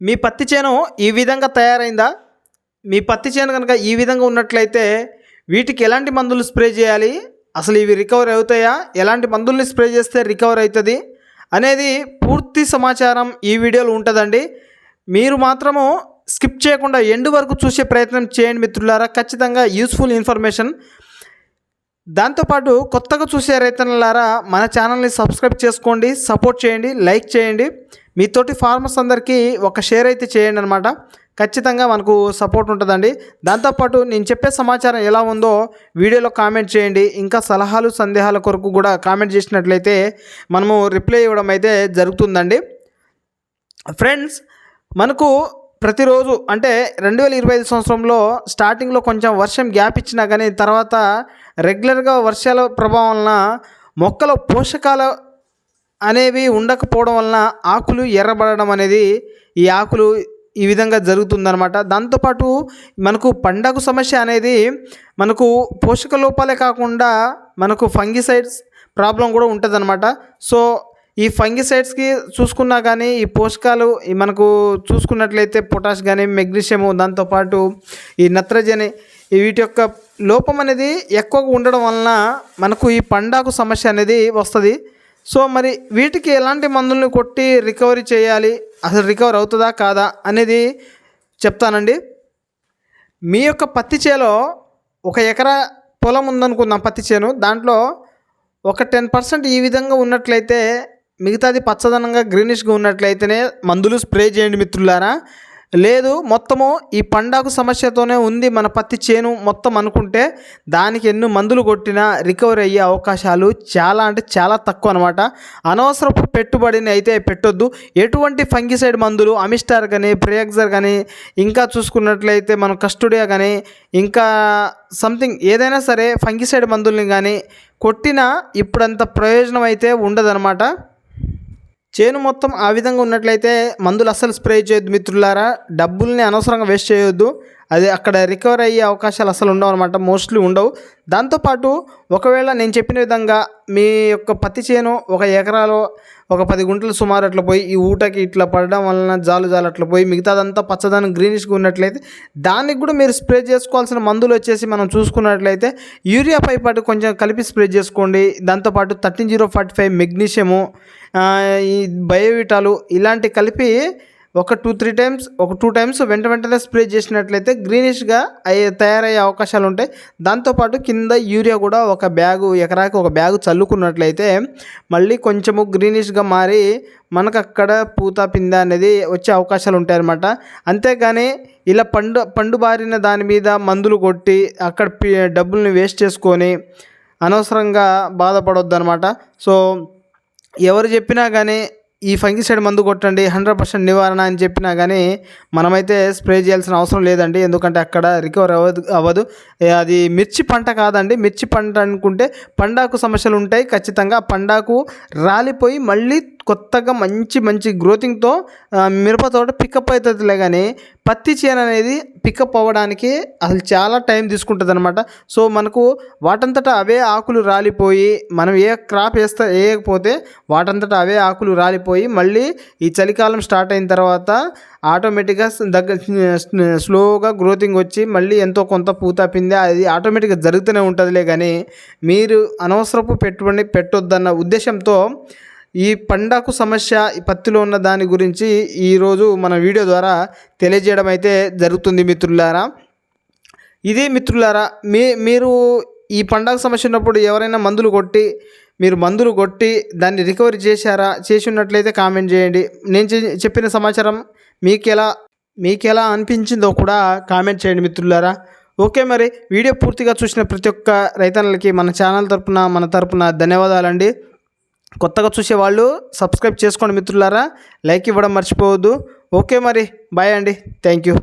మీ పత్తి చేను ఈ విధంగా తయారైందా? మీ పత్తి చేను కనుక ఈ విధంగా ఉన్నట్లయితే వీటికి ఎలాంటి మందులు స్ప్రే చేయాలి? అసలు ఇవి రికవర్ అవుతాయా? ఎలాంటి మందుల్ని స్ప్రే చేస్తే రికవర్ అవుతుంది? అనేది పూర్తి సమాచారం ఈ వీడియోలో ఉంటుందండి. మీరు మాత్రము స్కిప్ చేయకుండా ఎండు వరకు చూసే ప్రయత్నం చేయండి మిత్రులారా. ఖచ్చితంగా యూస్ఫుల్ ఇన్ఫర్మేషన్. దాంతోపాటు కొత్తగా చూసే రైతన్నలారా మన ఛానల్ని సబ్స్క్రైబ్ చేసుకోండి సపోర్ట్ చేయండి లైక్ చేయండి. మీతోటి ఫార్మర్స్ అందరికీ ఒక షేర్ అయితే చేయండి అనమాట ఖచ్చితంగా మనకు సపోర్ట్ ఉంటుందండి. దాంతోపాటు నేను చెప్పే సమాచారం ఎలా ఉందో వీడియోలో కామెంట్ చేయండి. ఇంకా సలహాలు సందేహాల కొరకు కూడా కామెంట్ చేసినట్లయితే మనము రిప్లై ఇవ్వడం అయితే జరుగుతుందండి. ఫ్రెండ్స్ మనకు ప్రతిరోజు అంటే రెండు వేల ఇరవై ఐదు సంవత్సరంలో స్టార్టింగ్లో కొంచెం వర్షం గ్యాప్ ఇచ్చినా కానీ తర్వాత రెగ్యులర్గా వర్షాల ప్రభావం వలన మొక్కల పోషకాల అనేవి ఉండకపోవడం వలన ఆకులు ఎర్రబడడం అనేది ఈ ఆకులు ఈ విధంగా జరుగుతుందనమాట దాంతోపాటు మనకు పండగ సమస్య అనేది మనకు పోషక లోపాలే కాకుండా మనకు ఫంగిసైడ్స్ ప్రాబ్లం కూడా ఉంటుందన్నమాట. సో ఈ ఫంగిసైడ్స్కి చూసుకున్నా కానీ ఈ పోషకాలు మనకు చూసుకున్నట్లయితే పొటాష్ కానీ మెగ్నీషియము దాంతోపాటు ఈ నత్రజని వీటి యొక్క లోపం అనేది ఎక్కువగా ఉండడం వలన మనకు ఈ పండాకు సమస్య అనేది వస్తుంది. సో మరి వీటికి ఎలాంటి మందులను కొట్టి రికవరీ చేయాలి? అసలు రికవర్ అవుతుందా కాదా అనేది చెప్తానండి. మీ యొక్క పత్తి చేలో ఒక ఎకరా పొలం ఉందనుకుందాం పత్తి చేను. దాంట్లో ఒక టెన్ పర్సెంట్ ఈ విధంగా ఉన్నట్లయితే మిగతాది పచ్చదనంగా గ్రీనిష్గా ఉన్నట్లయితేనే మందులు స్ప్రే చేయండి మిత్రులారా. లేదు మొత్తము ఈ పండాకు సమస్యతోనే ఉంది మన పత్తి చేను మొత్తం అనుకుంటే దానికి ఎన్ని మందులు కొట్టినా రికవరీ అయ్యే అవకాశాలు చాలా అంటే చాలా తక్కువ అనమాట అనవసరపు పెట్టుబడిని అయితే పెట్టొద్దు. ఎటువంటి ఫంగిసైడ్ మందులు అమిస్టార్ కానీ ప్రియాక్జర్ కానీ ఇంకా చూసుకున్నట్లయితే మనం కస్టోడియా కానీ ఇంకా సంథింగ్ ఏదైనా సరే ఫంగిసైడ్ మందుల్ని కానీ కొట్టినా ఇప్పుడంత ప్రయోజనం అయితే ఉండదనమాట చేను మొత్తం ఆ విధంగా ఉన్నట్లయితే మందులు అస్సలు స్ప్రే చేయొద్దు మిత్రులారా. డబ్బుల్ని అనవసరంగా వేస్ట్ చేయొద్దు. అది అక్కడ రికవర్ అయ్యే అవకాశాలు అసలు ఉండవు అనమాట మోస్ట్లీ ఉండవు. దాంతోపాటు ఒకవేళ నేను చెప్పిన విధంగా మీ యొక్క పత్తి చేను ఒక ఎకరాలో ఒక పది గుంటలు సుమారు అట్లా పోయి ఈ ఊటకి ఇట్లా పడడం వలన జాలు జాలు అట్లా పోయి మిగతాదంతా పచ్చదనం గ్రీనిష్గా ఉన్నట్లయితే దానికి కూడా మీరు స్ప్రే చేసుకోవాల్సిన మందులు వచ్చేసి మనం చూసుకున్నట్లయితే యూరియా పైపాటు కొంచెం కలిపి స్ప్రే చేసుకోండి. దాంతోపాటు thirteen zero forty five magnesium ఈ బయోవిటాలు ఇలాంటి కలిపి ఒక టూ త్రీ టైమ్స్ ఒక టూ టైమ్స్ వెంట వెంటనే స్ప్రే చేసినట్లయితే గ్రీనిష్గా అయ్యే తయారయ్యే అవకాశాలు ఉంటాయి. దాంతోపాటు కింద యూరియా కూడా ఒక బ్యాగు ఎకరాకి ఒక బ్యాగు చల్లుకున్నట్లయితే మళ్ళీ కొంచెము గ్రీనిష్గా మారి మనకు అక్కడ పూత పింద అనేది వచ్చే అవకాశాలు ఉంటాయన్నమాట. అంతేగాని ఇలా పండు పండు బారిన దాని మీద మందులు కొట్టి అక్కడ డబ్బుల్ని వేస్ట్ చేసుకొని అనవసరంగా బాధపడొద్దు అనమాట సో ఎవరు చెప్పినా కానీ ఈ ఫంగిసైడ్ మందు కొట్టండి హండ్రెడ్ పర్సెంట్ నివారణ అని చెప్పినా కానీ మనమైతే స్ప్రే చేయాల్సిన అవసరం లేదండి. ఎందుకంటే అక్కడ రికవర్ అవ్వదు అవ్వదు. అది మిర్చి పంట కాదండి. మిర్చి పంట అనుకుంటే పండాకు సమస్యలు ఉంటాయి. ఖచ్చితంగా పండాకు రాలిపోయి మళ్ళీ కొత్తగా మంచి మంచి గ్రోతింగ్తో మిరప తోట పికప్ అవుతుందిలే కానీ పత్తి చేను అనేది పికప్ అవ్వడానికి అసలు చాలా టైం తీసుకుంటుంది అనమాట సో మనకు వాటంతటా అవే ఆకులు రాలిపోయి మనం ఏ క్రాప్ వేస్తా వేయకపోతే వాటంతటా అవే ఆకులు రాలిపోయి మళ్ళీ ఈ చలికాలం స్టార్ట్ అయిన తర్వాత ఆటోమేటిక్గా దగ్గర స్లోగా గ్రోతింగ్ వచ్చి మళ్ళీ ఎంతో కొంత పూత పింది అది ఆటోమేటిక్గా జరుగుతూనే ఉంటుందిలే కానీ మీరు అనవసరపు పెట్టుబడి పెట్టొద్దన్న ఉద్దేశంతో ఈ పండాకు సమస్య ఈ పత్తిలో ఉన్న దాని గురించి ఈరోజు మన వీడియో ద్వారా తెలియజేయడం అయితే జరుగుతుంది మిత్రులారా. ఇది మిత్రులారా మీ మీరు ఈ పండగ సమస్య ఉన్నప్పుడు ఎవరైనా మందులు కొట్టి మీరు మందులు కొట్టి దాన్ని రికవరీ చేశారా చేసి ఉన్నట్లయితే కామెంట్ చేయండి. నేను చెప్పిన సమాచారం మీకు ఎలా మీకు ఎలా అనిపించిందో కూడా కామెంట్ చేయండి మిత్రులారా. ఓకే మరి వీడియో పూర్తిగా చూసిన ప్రతి ఒక్క రైతన్నలకి మన ఛానల్ తరపున మన తరపున ధన్యవాదాలండి. కొత్తగా చూసేవాళ్ళు సబ్స్క్రైబ్ చేసుకోండి మిత్రులారా. లైక్ ఇవ్వడం మర్చిపోవద్దు. ఓకే మరి. బాయ్ అండి. Thank you.